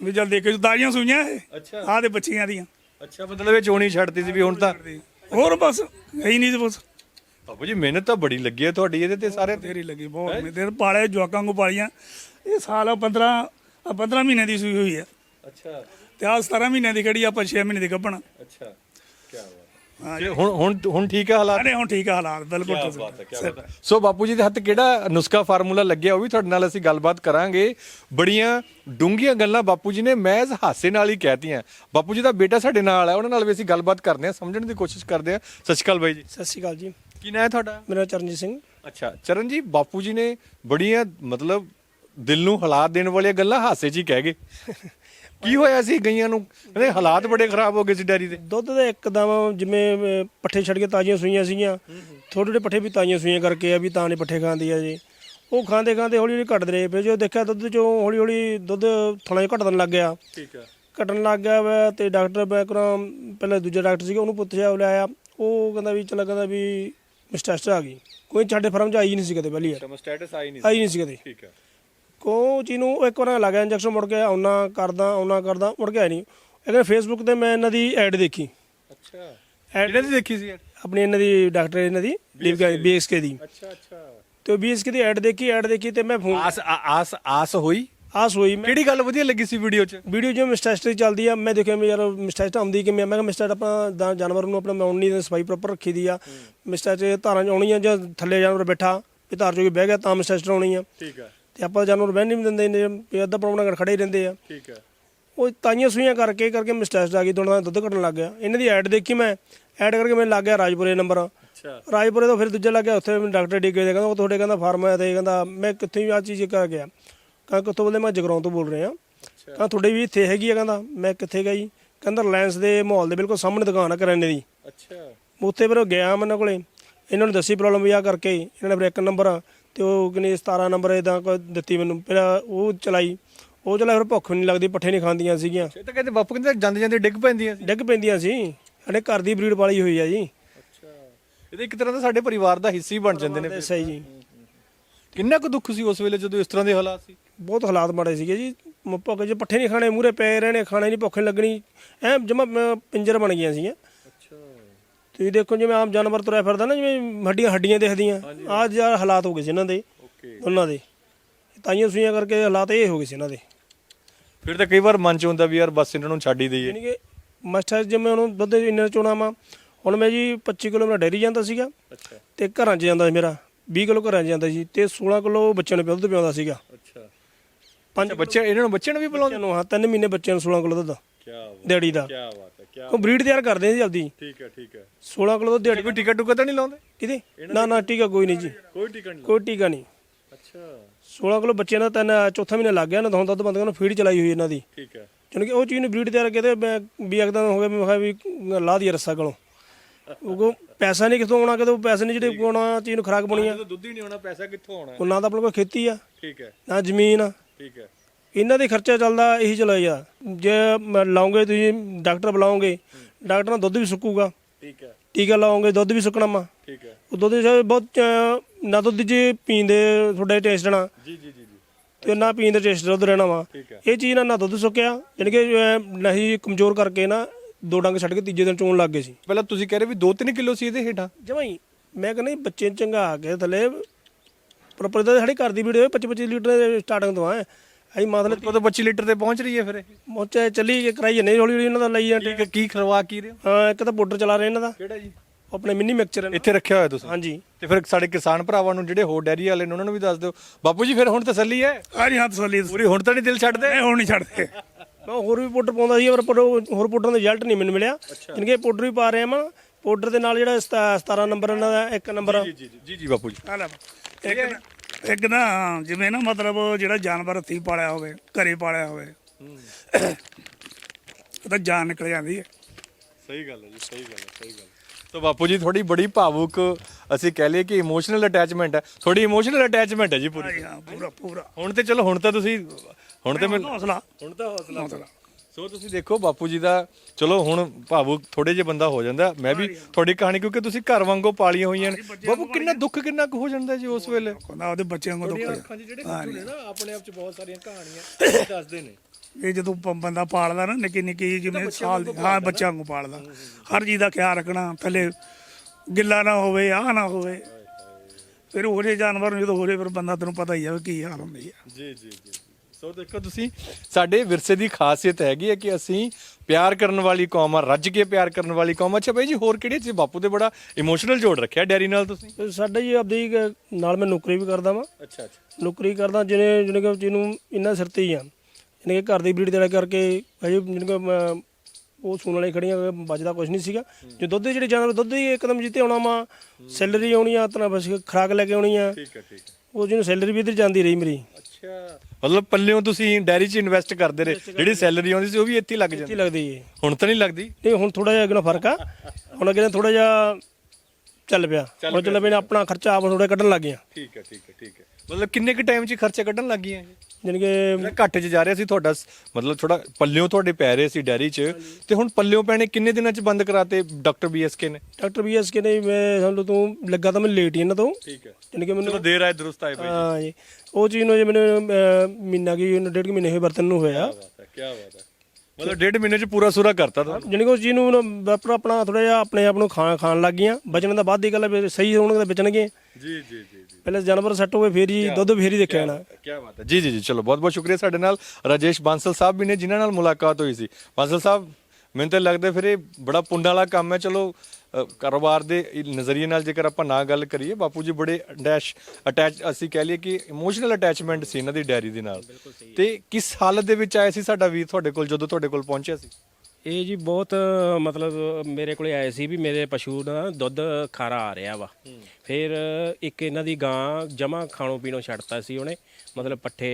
ਵੀ ਜਦ ਦੇਖੋ ਤਾਜ਼ੀਆਂ ਸੂਈਆਂ ਇਹ। ਅੱਛਾ। ਆਹ ਦੇ ਬੱਚੀਆਂ ਦੀਆਂ। ਅੱਛਾ ਮਤਲਬ ਇਹ ਚੋਣੀ ਛੱਡਤੀ ਸੀ ਵੀ ਹੁਣ ਤਾਂ ਹੋਰ ਬਸ ਹੀ ਨਹੀਂ ਸੀ ਬਸ। ਬਾਬੂ ਜੀ ਮਿਹਨਤ ਤਾਂ ਬੜੀ ਲੱਗੀ ਹੈ ਤੁਹਾਡੀ ਇਹਦੇ ਤੇ ਸਾਰੇ ਤੇਰੀ ਲੱਗੀ ਬਹੁਤ ਮੈਂ ਤੇ ਪਾਲੇ ਜਵਾਕਾਂ ਨੂੰ ਪਾਲੀਆਂ। ਇਹ ਸਾਲ 15 ਆ 15 ਮਹੀਨੇ ਦੀ ਸੂਈ ਹੋਈ ਆ। ਅੱਛਾ। ਤੇ ਆ 17 ਮਹੀਨਿਆਂ ਦੀ ਕਿਹੜੀ ਆਪਾਂ 6 ਮਹੀਨੇ ਦੀ ਗੱਭਣ ਅੱਛਾ ਕੀ ਬਾਤ ਹਾਂ। ਹੈ ਹੁਣ ਹੁਣ ਹੁਣ ਠੀਕ ਹੈ ਹਾਲਾਤ? ਅਰੇ ਹੁਣ ਠੀਕ ਆ ਹਾਲਾਤ ਬਿਲਕੁਲ ਕਿਆ ਠੀਕ ਬਾਤ ਹੈ ਕਿਆ ਬਾਤ ਹੈ। ਸੋ ਬਾਪੂ ਜੀ ਦੇ ਹੱਥ ਕਿਹੜਾ ਨੁਸਖਾ ਫਾਰਮੂਲਾ ਲੱਗਿਆ ਉਹ ਵੀ ਤੁਹਾਡੇ ਨਾਲ ਅਸੀਂ ਗੱਲਬਾਤ ਕਰਾਂਗੇ। ਬੜੀਆਂ ਡੂੰਘੀਆਂ ਗੱਲਾਂ ਬਾਪੂ ਜੀ ਨੇ ਮਹਿਜ਼ ਹਾਸੇ ਨਾਲ ਹੀ ਕਹਿਤੀਆਂ। ਬਾਪੂ ਜੀ ਦਾ ਬੇਟਾ ਸਾਡੇ ਨਾਲ ਹੈ ਉਹਨਾਂ ਨਾਲ ਵੀ ਅਸੀਂ ਗੱਲਬਾਤ ਕਰਦੇ ਹਾਂ ਸਮਝਣ ਦੀ ਕੋਸ਼ਿਸ਼ ਕਰਦੇ ਹਾਂ ਸਤਿ ਸ਼੍ਰੀ ਅਕਾਲ ਬਾਈ ਜੀ। ਸਤਿ ਸ਼੍ਰੀ ਅਕਾਲ ਜੀ। ਕੀ ਨਾਂ ਹੈ ਤੁਹਾਡਾ? ਮੇਰਾ ਚਰਨਜੀਤ ਸਿੰਘ। ਅੱਛਾ ਚਰਨ ਜੀ ਬਾਪੂ ਜੀ ਨੇ ਬੜੀਆਂ ਮਤਲਬ ਦਿਲ ਨੂੰ ਹਾਲਾਤ ਦੇਣ ਵਾਲੀਆਂ ਗੱਲਾਂ ਹਾਸੇ 'ਚ ਹੀ ਕਹਿ ਗਏ। ਕੀ ਹੋਇਆ ਸੀ ਗਈਆਂ ਨੂੰ? ਕਹਿੰਦੇ ਹਾਲਾਤ ਬੜੇ ਖਰਾਬ ਹੋ ਗਏ ਸੀ ਡੈਰੀ ਦੇ। ਦੁੱਧ ਦੇ ਇੱਕਦਮ ਜਿਵੇਂ ਅਹ, ਪੱਠੇ ਛੱਡ ਕੇ ਤਾਜ਼ੀਆਂ ਸੂਈਆਂ ਸੀਗੀਆਂ। ਥੋੜੇ ਥੋੜੇ ਪੱਠੇ ਵੀ ਤਾਜ਼ੀਆਂ ਸੂਈਆਂ ਕਰਕੇ ਆ ਵੀ ਤਾਂ ਨਹੀਂ ਪੱਠੇ ਖਾਂਦੀ ਆ ਜੀ। ਉਹ ਖਾਂਦੇ ਖਾਂਦੇ ਹੌਲੀ ਹੌਲੀ ਘਟਦੇ ਰਹੇ। ਫਿਰ ਜੋ ਦੇਖਿਆ ਦੁੱਧ ਚੋਂ ਹੌਲੀ ਹੌਲੀ ਦੁੱਧ ਥੋੜਾ ਜਿਹਾ ਘਟਣ ਲੱਗ ਗਿਆ। ਠੀਕ ਹੈ ਘਟਣ ਲੱਗ ਗਿਆ ਵਾ ਤੇ ਡਾਕਟਰ ਬੈਕਰਮ ਪਹਿਲਾਂ ਦੂਜਾ ਡਾਕਟਰ ਸੀਗਾ ਉਹਨੂੰ ਪੁੱਛਿਆ ਉਹ ਲਿਆਇਆ। ਉਹ ਕਹਿੰਦਾ ਵੀ ਚਲ ਕਹਿੰਦਾ ਵੀ ਮਿਸਟੈਸਟ ਆ ਗਈ। ਕੋਈ ਸਾਡੇ ਫਰਮ ਚ ਆਈ ਨਹੀਂ ਸੀ ਕਦੇ ਪਹਿਲੀ ਵਾਰ। ਸਟੇਟਸ ਆਈ ਨਹੀਂ ਆਈ ਨਹੀਂ ਸੀ ਕਦੇ। ਠੀਕ ਹੈ ਕੋ ਚੀਜ਼ ਨੂੰ ਇੱਕ ਵਾਰ ਲੱਗਾ ਇੰਜੈਕਸ਼ਨ ਮੁੜ ਕੇ ਆਉਣਾ ਕਰਦਾ ਆਉਣਾ ਕਰਦਾ ਮੁੜ ਕੇ ਆਇਆ ਨਹੀਂ। ਇਹ ਕਹਿੰਦੇ ਫੇਸਬੁੱਕ ਤੇ ਮੈਂ ਇਹਨਾਂ ਦੀ ਐਡ ਦੇਖੀ। ਅੱਛਾ। ਐਡ ਇਹਨਾਂ ਦੀ ਦੇਖੀ ਸੀ? ਆਪਣੀ ਇਹਨਾਂ ਦੀ ਡਾਕਟਰ ਇਹਨਾਂ ਦੀ ਬੀਐਸਕੇ ਦੀ। ਅੱਛਾ ਅੱਛਾ। ਤੇ ਬੀਐਸਕੇ ਦੀ ਐਡ ਦੇਖੀ ਐਡ ਦੇਖੀ ਤੇ ਮੈਂ ਫੋਨ ਆਸ ਆ- ਆਸ ਆਸ ਹੋਈ? ਆਸ ਹੋਈ। ਮੈਂ ਕਿਹੜੀ ਗੱਲ ਵਧੀਆ ਲੱਗੀ ਸੀ ਵੀਡੀਓ 'ਚ? ਵੀਡੀਓ ਜਿਵੇਂ ਮਿਸਟੈਸਟ ਚੱਲਦੀ ਆ। ਮੈਂ ਦੇਖਿਆ ਵੀ ਯਾਰ ਮਿਸਟੈਸਟ ਆਉਂਦੀ ਕਿ ਮੈਂ ਮੈਂ ਮਿਸਟੈਸਟ ਆਪਾਂ ਜਾਨਵਰ ਨੂੰ ਆਪਣਾ ਮਾਉਣੀ ਦੀ ਸਫ਼ਾਈ ਪ੍ਰੋਪਰ ਰੱਖੀ ਦੀ ਆ। ਮਿਸਟੈਸਟ ਧਾਰਾਂ 'ਚ ਆਉਣੀ ਆ ਜਾਂ ਥੱਲੇ ਜਾਨਵਰ ਬੈਠਾ ਵੀ ਧਾਰ 'ਚ ਬਹਿ ਗਿਆ ਤਾਂ ਮਿਸਟੈਸਟ ਆਉਣੀ ਆ। ਠੀਕ ਹੈ ਤੇ ਆਪਾਂ ਜਾਨਵਰ ਬਹਿਣ ਨਹੀਂ ਦਿੰਦੇ ਨੇ ਵੀ ਅੱਧਾ ਪੌਣਾ ਘੰਟਾ ਖੜੇ ਹੀ ਰਹਿੰਦੇ ਆ। ਠੀਕ ਹੈ। ਉਹ ਤਾਈਆਂ ਸੂਈਆਂ ਕਰਕੇ ਕਰਕੇ ਮਿਸਟੈਸਟ ਆ ਗਈ ਦੋਨਾਂ ਦਾ ਦੁੱਧ ਘਟਣ ਲੱਗ ਗਿਆ। ਇਹਨਾਂ ਦੀ ਐਡ ਦੇਖੀ ਮੈਂ ਐਡ ਕਰਕੇ ਮੈਨੂੰ ਲੱਗ ਗਿਆ ਰਾਜਪੁਰੇ ਨੰਬਰ। ਅੱਛਾ। ਰਾਜਪੁਰੇ ਤੋਂ ਫਿਰ ਦੂਜਾ ਲੱਗ ਗਿਆ ਉੱਥੇ ਮੈਨੂੰ ਡਾਕਟਰ ਡੀਕੇ ਦੇ ਕਹਿੰਦਾ ਉਹ ਤੁਹਾਡੇ ਕਹਿੰਦਾ ਫਾਰਮ ਹੈ ਤੇ ਕਹਿੰਦਾ ਮੈਂ ਕਿੱਥੇ ਵੀ ਆ ਚੀਜ਼ ਕਰ ਗਿਆ। ਕਹਿੰਦਾ ਕਿੱਥੋਂ ਬੋਲਦੇ? ਮੈਂ ਜਗਰਾਉਂ ਤੋਂ ਬੋਲ ਰਿਹਾ ਕਹਿੰਦਾ ਤੁਹਾਡੇ ਵੀ ਇੱਥੇ ਹੈਗੀ ਆ ਕਹਿੰਦਾ ਮੈਂ ਕਿੱਥੇ ਗਿਆ ਜੀ ਕਹਿੰਦਾ ਰਿਲਾਇੰਸ ਦੇ ਮਾਹੌਲ ਦੇ ਬਿਲਕੁਲ ਸਾਹਮਣੇ ਦੁਕਾਨ ਆ ਕਰਿਆਨੇ ਦੀ। ਅੱਛਾ। ਉੱਥੇ ਫਿਰ ਗਿਆ ਮੈਂ ਇਹਨਾਂ ਕੋਲੇ। ਇਹਨਾਂ ਨੂੰ ਦੱਸੀ ਪ੍ਰੋਬਲਮ ਵੀ ਆ ਕਰਕੇ ਇਹਨਾਂ ਨੇ ਫਿਰ ਇੱਕ ਨੰਬਰ ਤੇ ਉਹ ਕਿੰਨੀ 17 ਨੰਬਰ ਇਦਾਂ ਕੋਈ ਦਿੱਤੀ ਮੈਨੂੰ। ਫਿਰ ਉਹ ਚਲਾਈ। ਉਹ ਚਲਾ ਫਿਰ ਭੁੱਖ ਨਹੀਂ ਲੱਗਦੀ ਪੱਠੇ ਨਹੀਂ ਖਾਂਦੀਆਂ ਸੀਗੀਆਂ। ਇਹ ਤਾਂ ਕਹਿੰਦੇ ਬਾਪੂ ਕਹਿੰਦੇ ਜਾਂਦੇ ਜਾਂਦੇ ਡਿੱਗ ਪੈਂਦੀਆਂ ਸੀ। ਡਿੱਗ ਪੈਂਦੀਆਂ ਸੀ। ਸਾਡੇ ਘਰ ਦੀ ਬਰੀਡ ਪਾਲੀ ਹੋਈ ਆ ਜੀ। ਅੱਛਾ। ਇਹ ਤਾਂ ਇੱਕ ਤਰ੍ਹਾਂ ਦਾ ਸਾਡੇ ਪਰਿਵਾਰ ਦਾ ਹਿੱਸਾ ਹੀ ਬਣ ਜਾਂਦੇ ਨੇ ਸਹੀ ਜੀ। ਕਿੰਨਾ ਕੁ ਦੁੱਖ ਸੀ ਉਸ ਵੇਲੇ ਜਦੋਂ ਇਸ ਤਰ੍ਹਾਂ ਦੇ ਹਾਲਾਤ ਸੀ? ਬਹੁਤ ਹਾਲਾਤ ਮਾੜੇ ਸੀਗੇ ਜੀ। ਭੁੱਖ ਜੇ ਪੱਠੇ ਨਹੀਂ ਖਾਣੇ ਮੂਰੇ ਪਏ ਰਹਿਣੇ ਖਾਣੇ ਨਹੀਂ ਭੁੱਖ ਲੱਗਣੀ। ਐ ਜਮਾ ਪਿੰਜਰ ਬਣ ਗਈਆਂ ਸੀਗੀਆਂ। ਤੁਸੀਂ ਦੇਖੋ ਜਿਵੇਂ ਆਮ ਜਾਨਵਰ ਤੁਰਿਆ ਫਿਰਦਾ ਨਾ ਜਿਵੇਂ ਹੱਡੀਆਂ ਹੱਡੀਆਂ ਦਿਖਦੀਆਂ। ਆਹ ਯਾਰ ਹਾਲਾਤ ਹੋ ਗਏ ਸੀ ਇਹਨਾਂ ਦੇ ਉਹਨਾਂ ਦੇ। ਤਾਈਆਂ ਸੂਈਆਂ ਕਰਕੇ ਹਾਲਾਤ ਇਹ ਹੋ ਗਏ ਸੀ ਇਹਨਾਂ ਦੇ। ਫਿਰ ਤਾਂ ਕਈ ਵਾਰ ਮਨ ਚ ਹੁੰਦਾ ਵੀ ਯਾਰ ਬਸ ਇਹਨਾਂ ਨੂੰ ਛੱਡ ਹੀ ਦਈਏ। ਯਾਨੀ ਕਿ ਮਸਟਰ ਜਿਵੇਂ ਉਹਨੂੰ ਦੁੱਧ ਇੰਨੇ ਚੋਣਾ ਵਾ ਹੁਣ ਮੈਂ ਜੀ 25 ਕਿਲੋ ਮੇਰਾ ਡੇਰੀ ਜਾਂਦਾ ਸੀਗਾ ਅੱਛਾ। ਤੇ ਘਰਾਂ 'ਚ ਜਾਂਦਾ ਸੀ ਮੇਰਾ 20 ਕਿਲੋ ਘਰਾਂ 'ਚ ਜਾਂਦਾ ਸੀ ਤੇ 16 ਕਿਲੋ ਬੱਚਿਆਂ ਨੂੰ ਦੁੱਧ ਪਿਆਉਂਦਾ ਸੀਗਾ। ਅੱਛਾ। ਪੰਜ ਬੱਚੇ ਇਹਨਾਂ ਨੂੰ ਬੱਚਿਆਂ ਨੂੰ ਵੀ ਪਿਲਾਉਂਦੇ ਨੂੰ ਹਾਂ ਤਿੰਨ ਮਹੀਨੇ ਬੱਚਿਆਂ ਨੂੰ 16 ਕਿਲੋ ਦੁੱਧ। ਕੀ ਬਾਤ ਦਿਹਾੜੀ ਦਾ। ਕੀ ਬਾਤ। ਹੈ ਕੀ ਉਹ ਬਰੀਡ ਤਿਆਰ ਕਰਦੇ ਸੀ ਆਪਦੀ। ਠੀਕ ਹੈ ਠੀਕ ਹੈ। 16 ਕਿਲੋ ਦੁੱਧ ਦਿਹਾੜੀ ਕੋਈ ਟਿਕਟ ਟੁਕਟ ਤਾਂ ਨਹੀਂ ਲਾਉਂਦੇ? ਕਿਤੇ? ਨਾ ਨਾ ਟੀਕਾ ਕੋਈ ਨਹੀਂ ਜੀ। ਕੋਈ ਟਿਕਟ ਨਹੀਂ ਕੋਈ ਟੀਕਾ ਨਹੀਂ। ਅੱਛਾ। 16 ਕਿਲੋ ਬੱਚਿਆਂ ਦਾ ਤਿੰਨ ਚੌਥਾ ਮਹੀਨਾ ਲੱਗ ਗਿਆ ਨਾ ਤਾਂ ਹੁਣ ਦੁੱਧ ਬੰਦ ਕਰਨ ਫੀਡ ਚਲਾਈ ਹੋਈ ਇਹਨਾਂ ਦੀ। ਠੀਕ ਹੈ। ਜਾਣੀ ਕਿ ਉਹ ਚੀਜ਼ ਨੂੰ ਬਰੀਡ ਤਿਆਰ ਕਰਦੇ ਮੈਂ ਵੀ ਇੱਕਦਮ ਹੋ ਗਿਆ ਮੈਂ ਕਿਹਾ ਵੀ ਲਾ ਦੀ ਰੱਸਾ ਗਲੋਂ ਉਹ ਪੈਸਾ ਨਹੀਂ ਕਿਥੋਂ ਆਉਣਾ ਕਿਤੇ ਪੈਸੇ ਨਹੀਂ ਜਿਹੜੇ ਪਾਉਣਾ ਚੀਜ਼ ਨੂੰ ਖਰਾਕ ਬਣੀ ਆ। ਦੁੱਧ ਹੀ ਨਹੀਂ ਹੋਣਾ ਪੈਸਾ ਕਿੱਥੋਂ ਆਉਣਾ? ਉਹ ਨਾ ਤਾਂ ਆਪਣੇ ਕੋਲ ਖੇਤੀ ਆ ਠੀਕ ਹੈ। ਨਾ ਜ਼ਮੀਨ ਆ। ਠੀਕ ਹੈ। ਇਹਨਾਂ ਦੇ ਖਰਚਾ ਚੱਲਦਾ ਇਹੀ ਚਲਾਈ ਜਾ। ਜੇ ਲਾਓਗੇ ਤੁਸੀਂ ਡਾਕਟਰ ਬੁਲਾਓਗੇ ਡਾਕਟਰ ਨਾਲ ਦੁੱਧ ਵੀ ਸੁੱਕੂਗਾ। ਠੀਕ ਹੈ। ਟੀਕਾ ਲਾਓਗੇ ਦੁੱਧ ਵੀ ਸੁੱਕਣਾ ਮਾ ਠੀਕ ਹੈ। ਉਹ ਦੁੱਧ ਬਹੁਤ ਨਾ ਦੁੱਧ ਜੇ ਪੀਂਦੇ ਤੁਹਾਡੇ ਟੇਸਟ ਨਾਲ। ਜੀ ਜੀ ਜੀ ਤੇ ਨਾ ਪੀਣ ਦੇ ਟੇਸਟ ਦੁੱਧ ਰਹਿਣਾ ਵਾ। ਇਹ ਚੀਜ਼ ਨਾਲ ਨਾ ਦੁੱਧ ਸੁੱਕਿਆ ਯਾਨੀ ਕਿ ਨਹੀਂ ਕਮਜ਼ੋਰ ਕਰਕੇ ਨਾ ਦੋ ਡੰਗ ਛੱਡ ਕੇ ਤੀਜੇ ਦਿਨ ਚੋਣ ਲੱਗ ਗਏ ਸੀ। ਪਹਿਲਾਂ ਤੁਸੀਂ ਕਹਿ ਰਹੇ ਵੀ 2-3 ਕਿਲੋ ਸੀ ਇਹਦੇ ਹੇਠਾਂ? ਜਮਾਂ ਹੀ ਮੈਂ ਕਹਿੰਦਾ ਬੱਚੇ ਚੰਗਾ ਆ ਕੇ ਥੱਲੇ ਪ੍ਰੋਪਰ ਤਾਂ ਸਾਡੇ ਘਰ ਦੀ ਵੀਡੀਓ 25 25 ਲੀਟਰ ਸਟਾਰਟਿੰਗ ਤੋਂ ਆ। ਅਸੀਂ ਮਤਲਬ ਕਦੋਂ 25 ਲੀਟਰ ਤੇ ਪਹੁੰਚ ਰਹੀ ਹੈ ਫਿਰ ਇਹ ਮੋਚੇ ਚੱਲੀ ਕੇ ਕਰਾਈ ਜਾਂਦੇ ਹੌਲੀ ਹੌਲੀ ਇਹਨਾਂ ਦਾ ਲਈ ਜਾਂਦੇ। ਠੀਕ ਹੈ ਕੀ ਖਰਵਾ ਕੀ ਰਹੇ ਹੋ? ਹਾਂ ਇੱਕ ਤਾਂ ਬਾਰਡਰ ਚਲਾ ਰਹੇ ਇਹਨਾਂ ਦਾ। ਕਿਹੜਾ ਜੀ? ਉਹ ਆਪਣੇ ਮਿੰਨੀ ਮਿਕਸਚਰ ਇੱਥੇ ਰੱਖਿਆ ਹੋਇਆ ਤੁਸੀਂ? ਹਾਂਜੀ। ਤੇ ਫਿਰ ਸਾਡੇ ਕਿਸਾਨ ਭਰਾਵਾਂ ਨੂੰ ਜਿਹੜੇ ਹੋਰ ਡੈਰੀ ਵਾਲੇ ਨੇ ਉਹਨਾਂ ਨੂੰ ਵੀ ਦੱਸ ਦਿਓ। ਬਾਪੂ ਜੀ ਫਿਰ ਹੁਣ ਤਸੱਲੀ ਹੈ? ਹਾਂਜੀ ਹੱਥ ਸੋਲੀ ਪੂਰੀ ਹੁਣ ਤਾਂ ਨਹੀਂ ਦਿਲ ਛੱਡਦੇ? ਇਹ ਹੁਣ ਨਹੀਂ ਛੱਡਦੇ। ਮੈਂ ਹੋਰ ਵੀ ਪਾਊਡਰ ਪਾਉਂਦਾ ਸੀ ਪਰ ਉਹ ਹੋਰ ਪਾਊਡਰਾਂ ਦਾ ਰਿਜ਼ਲਟ ਨਹੀਂ ਮੈਨੂੰ ਮਿਲਿਆ। ਕਿ ਪਾਊਡਰ ਵੀ ਪਾ ਰਹੇ ਆ ਮੈਂ। ਪਾਊਡਰ ਦੇ ਨਾਲ ਜਿਹੜਾ 17 ਨੰਬਰ ਇਹਨਾਂ ਦਾ ਇੱਕ ਨੰਬਰ ਜੀ ਜੀ ਜੀ ਜੀ ਬਾਪੂ ਜੀ। ਆ ਲੈ ਇੱਕ ਇੱਕ ਨਾ ਜਿਵੇਂ ਨਾ ਮਤਲਬ ਜਿਹੜਾ ਜਾਨਵਰ ਹੱਥੀ ਪਾਲਿਆ ਹੋਵੇ ਘਰੇ ਪਾਲਿਆ ਹੋਵੇ ਉਹ ਤਾਂ ਜਾਨ ਨਿਕਲ ਜਾਂਦੀ ਹੈ। ਸਹੀ ਗੱਲ ਹੈ ਜੀ ਸਹੀ ਗੱਲ ਹੈ ਸਹੀ ਗੱਲ ਤਾਂ ਬਾਪੂ ਜੀ ਥੋੜੀ ਬੜੀ ਭਾਵੁਕ ਅਸੀਂ ਕਹਿ ਲਈਏ ਕਿ ਇਮੋਸ਼ਨਲ ਅਟੈਚਮੈਂਟ ਹੈ। ਥੋੜੀ ਇਮੋਸ਼ਨਲ ਅਟੈਚਮੈਂਟ ਹੈ ਜੀ ਪੂਰੀ। ਹਾਂ ਪੂਰਾ ਪੂਰਾ। ਹੁਣ ਤੇ ਚਲੋ ਹੁਣ ਤਾਂ ਤੁਸੀਂ ਹੁਣ ਤੇ ਮੈਂ ਹੌਸਲਾ। ਹੁਣ ਤਾਂ ਹੌਸਲਾ। ਸੋ ਤੁਸੀਂ ਦੇਖੋ ਬਾਪੂ ਜੀ ਦਾ ਚਲੋ ਹੁਣ ਭਾਵੁਕ ਥੋੜੇ ਜਿਹਾ ਬੰਦਾ ਹੋ ਜਾਂਦਾ। ਮੈਂ ਵੀ ਤੁਹਾਡੀ ਕਹਾਣੀ ਕਿਉਂਕਿ ਤੁਸੀਂ ਘਰ ਵਾਂਗੋ ਪਾਲੀਆਂ ਹੋਈਆਂ ਨੇ। ਬਾਪੂ ਕਿੰਨਾ ਦੁੱਖ ਕਿੰਨਾ ਕੁ ਹੋ ਜਾਂਦਾ ਜੀ ਉਸ ਵੇਲੇ? ਕਹਿੰਦਾ ਉਹਦੇ ਬੱਚਿਆਂ ਨੂੰ ਦੁੱਖ ਅੱਖਾਂ 'ਚ ਜਿਹੜੇ ਨੇ ਨਾ ਆਪਣੇ ਆਪ 'ਚ ਬਹੁਤ ਸਾਰੀਆਂ ਕਹਾਣੀਆਂ ਦੱਸਦੇ ਨੇ। ਇਹ ਜਦੋਂ ਪ- ਬੰਦਾ ਪਾਲਦਾ ਨਾ ਨਿੱਕੀ ਨਿੱਕੀ ਜਿਵੇਂ ਸਾਲ ਦੀ ਹਾਂ ਬੱਚਿਆਂ ਨੂੰ ਪਾਲਦਾ। ਹਰ ਚੀਜ਼ ਦਾ ਖਿਆਲ ਰੱਖਣਾ ਥੱਲੇ ਗਿੱਲਾ ਨਾ ਹੋਵੇ ਆਹ ਨਾ ਹੋਵੇ। ਫਿਰ ਜਿਹੇ ਜਾਨਵਰ ਨੂੰ ਜਦੋਂ ਹੋ ਜੇ ਫਿਰ ਬੰਦਾ ਤੈਨੂੰ ਪਤਾ ਹੀ ਆ ਵੀ ਕੀ ਹਾਲ ਹੁੰਦੀ ਆ। ਜੀ ਜੀ ਜੀ। ਸੋ ਦੇਖੋ ਤੁਸੀਂ ਸਾਡੇ ਵਿਰਸੇ ਦੀ ਖਾਸੀਅਤ ਹੈਗੀ ਹੈ ਕਿ ਅਸੀਂ ਪਿਆਰ ਕਰਨ ਵਾਲੀ ਕੌਮ ਆ ਰੱਜ ਕੇ ਪਿਆਰ ਕਰਨ ਵਾਲੀ ਕੌਮ ਆ। ਅੱਛਾ ਬਾਈ ਜੀ ਹੋਰ ਕਿਹੜੇ ਸੀ ਬਾਪੂ ਤੇ ਬੜਾ ਇਮੋਸ਼ਨਲ ਜੋੜ ਰੱਖਿਆ ਡੈਰੀ ਨਾਲ ਤੁਸੀਂ? ਤੇ ਸਾਡਾ ਜੀ ਆਪਦੀ ਇੱਕ ਨਾਲ ਮੈਂ ਨੌਕਰੀ ਵੀ ਕਰਦਾ ਵਾਂ। ਅੱਛਾ ਅੱਛਾ। ਨੌਕਰੀ ਕਰਦਾ ਜਿਹਨੇ ਜਿਹਨੇ ਕਿ ਜਿਹਨੂੰ ਇੰਨਾ ਸਿਰ ਤੇ ਹੀ ਆ। ਜਿਹਨੇ ਕਿ ਘਰ ਦੀ ਬਰੀਡ ਦੇਣਾ ਕਰਕੇ ਅਜੇ ਜਿਹਨੇ ਕਿ ਮੈਂ ਉਹ ਸੂਣ ਵਾਲੀ ਖੜੀਆਂ ਬਚਦਾ ਕੁਝ ਨਹੀਂ ਸੀਗਾ। ਜੋ ਦੁੱਧ ਦੇ ਜਿਹੜੇ ਜਾਨਵਰ ਦੁੱਧ ਹੀ ਇੱਕਦਮ ਜਿੱਤੇ ਆਉਣਾ ਵਾ ਸੈਲਰੀ ਆਉਣੀ ਆ ਤਨਾ ਬਸ ਖਰਾਕ ਲੈ ਕੇ ਆਉਣੀ ਆ। ਠੀਕ ਹੈ ਠੀਕ ਹੈ। ਉਹ ਜਿਹਨੂੰ ਸੈਲਰੀ ਵੀ ਇੱਧਰ ਜਾਂਦੀ ਰਹੀ ਮੇਰੀ। ਅੱਛਾ। ਮਤਲਬ ਪੱਲਿਓਂ ਤੁਸੀਂ ਡੈਰੀ 'ਚ ਇਨਵੈਸਟ ਕਰਦੇ ਰਹੇ। ਜਿਹੜੀ ਸੈਲਰੀ ਆਉਂਦੀ ਸੀ ਉਹ ਵੀ ਇੱਥੇ ਹੀ ਲੱਗ ਜਾਂਦੀ। ਲੱਗਦੀ ਏ ਹੁਣ ਤਾਂ ਨਹੀਂ ਲੱਗਦੀ? ਨਹੀਂ ਹੁਣ ਥੋੜਾ ਜਿਹਾ ਅੱਗੇ ਫ਼ਰਕ ਆ। ਹੁਣ ਅੱਗੇ ਥੋੜਾ ਜਿਹਾ ਚੱਲ ਪਿਆ। ਹੁਣ ਚੱਲ ਪਿਆ ਆਪਣਾ ਖਰਚਾ ਆਪ ਥੋੜਾ ਕੱਢਣ ਲੱਗ ਗਿਆ ਠੀਕ ਹੈ ਠੀਕ ਹੈ ਠੀਕ ਹੈ। ਮਤਲਬ ਕਿੰਨੇ ਕੁ ਟਾਈਮ 'ਚ ਖਰਚਾ ਕੱਢਣ ਲੱਗ ਗਈਆਂ ਇਹ ਜਾਣੀ ਕਿ ਘੱਟ 'ਚ ਜਾ ਰਿਹਾ ਸੀ ਤੁਹਾਡਾ ਸ- ਮਤਲਬ ਥੋੜਾ ਪੱਲਿਓਂ ਤੁਹਾਡੇ ਪੈ ਰਹੇ ਸੀ ਡੈਰੀ 'ਚ। ਤੇ ਹੁਣ ਪੱਲਿਓਂ ਪੈਣੇ ਕਿੰਨੇ ਦਿਨਾਂ 'ਚ ਬੰਦ ਕਰਾਤੇ ਡਾਕਟਰ ਬੀਐਸਕੇ ਨੇ? ਡਾਕਟਰ ਬੀਐਸ ਕੇ ਨੇ ਮੈਂ ਸਮਝ ਲਓ ਤੂੰ ਲੱਗਾ ਤਾਂ ਮੈਂ ਲੇਟ ਹੀ ਇਹਨਾਂ ਤੋਂ। ਠੀਕ ਹੈ। ਜਾਣੀ ਕਿ ਮੈਨੂੰ ਚਲੋ ਦੇਰ ਆਏ ਦਰੁਸਤ ਆਏ ਬਾਈ। ਹਾਂ ਜੀ। ਉਹ ਚੀਜ਼ ਨੂੰ ਜੇ ਮੈਨੂੰ ਅਹ, ਮਹੀਨਾ ਕੀ ਡੇਢ ਕੁ ਮਹੀਨੇ ਹੋਏ ਵਰਤਨ ਨੂੰ ਹੋਇਆ। ਬਾਤ ਹੈ ਕੀ ਬਾਤ ਹੈ। ਮਤਲਬ ਡੇਢ ਮਹੀਨੇ 'ਚ ਪੂਰਾ ਸੂਰਾ ਕਰਤਾ ਤੁਹਾਨੂੰ ਜਾਣੀ ਕਿ ਉਸ ਚੀਜ਼ ਨੂੰ ਵਾਪਰ ਆਪਣਾ ਥੋੜਾ ਜਿਹਾ ਆਪਣੇ ਆਪ ਨੂੰ ਖਾਣ ਖਾਣ ਲੱਗ ਗਈਆਂ। ਬਚਣ ਦਾ ਬਾਅਦ ਦੀ ਗੱਲ ਹੈ ਵੀ ਸਹੀ ਹੋਣਗੇ ਤਾਂ ਬਚਣਗੇ। ਜੀ ਜੀ ਜੀ ਜੀ। ਪਹਿਲੇ ਜਾਨਵਰ ਸੈੱਟ ਹੋਵੇ ਫੇਰ ਹੀ ਦੁੱਧ ਫੇਰ ਹੀ ਦੇਖਿਆ ਜਾਣਾ। ਕੀ ਬਾਤ ਹੈ। ਜੀ ਜੀ ਜੀ ਚਲੋ ਬਹੁਤ ਬਹੁਤ ਸ਼ੁਕਰੀਆ ਸਾਡੇ ਨਾਲ। ਰਾਜੇਸ਼ ਬਾਂਸਲ ਸਾਹਿਬ ਵੀ ਨੇ ਜਿਨ੍ਹਾਂ ਨਾਲ ਮੁਲਾਕਾਤ ਹੋਈ ਸੀ। ਬਾਂਸਲ ਸਾਹਿਬ ਮੈਨੂੰ ਤਾਂ ਲੱਗਦਾ ਫਿਰ ਇਹ ਬੜਾ ਪੁੰਨ ਵਾਲਾ ਕੰਮ ਹੈ। ਚਲੋ ਕਾਰੋਬਾਰ ਦੇ ਨਜ਼ਰੀਏ ਨਾਲ ਜੇਕਰ ਆਪਾਂ ਨਾ ਗੱਲ ਕਰੀਏ ਬਾਪੂ ਜੀ ਬੜੇ ਡੈਸ਼ ਅਟੈਚ ਅਸੀਂ ਕਹਿ ਲਈਏ ਕਿ ਇਮੋਸ਼ਨਲ ਅਟੈਚਮੈਂਟ ਸੀ ਇਹਨਾਂ ਦੀ ਡੈਰੀ ਦੇ ਨਾਲ। ਤੇ ਕਿਸ ਹਾਲਤ ਦੇ ਵਿੱਚ ਆਇਆ ਸੀ ਸਾਡਾ ਵੀਰ ਤੁਹਾਡੇ ਕੋਲ ਜਦੋਂ ਤੁਹਾਡੇ ਕੋਲ ਪਹੁੰਚਿਆ ਸੀ? ਇਹ ਜੀ ਬਹੁਤ ਮਤਲਬ ਮੇਰੇ ਕੋਲੇ ਆਏ ਸੀ ਵੀ ਮੇਰੇ ਪਸ਼ੂ ਦਾ ਦੁੱਧ ਖਾਰਾ ਆ ਰਿਹਾ ਵਾ। ਫਿਰ ਇੱਕ ਇਹਨਾਂ ਦੀ ਗਾਂ ਜਮਾ ਖਾਣੋਂ ਪੀਣੋਂ ਛੱਡਤਾ ਸੀ ਉਹਨੇ। ਮਤਲਬ ਪੱਠੇ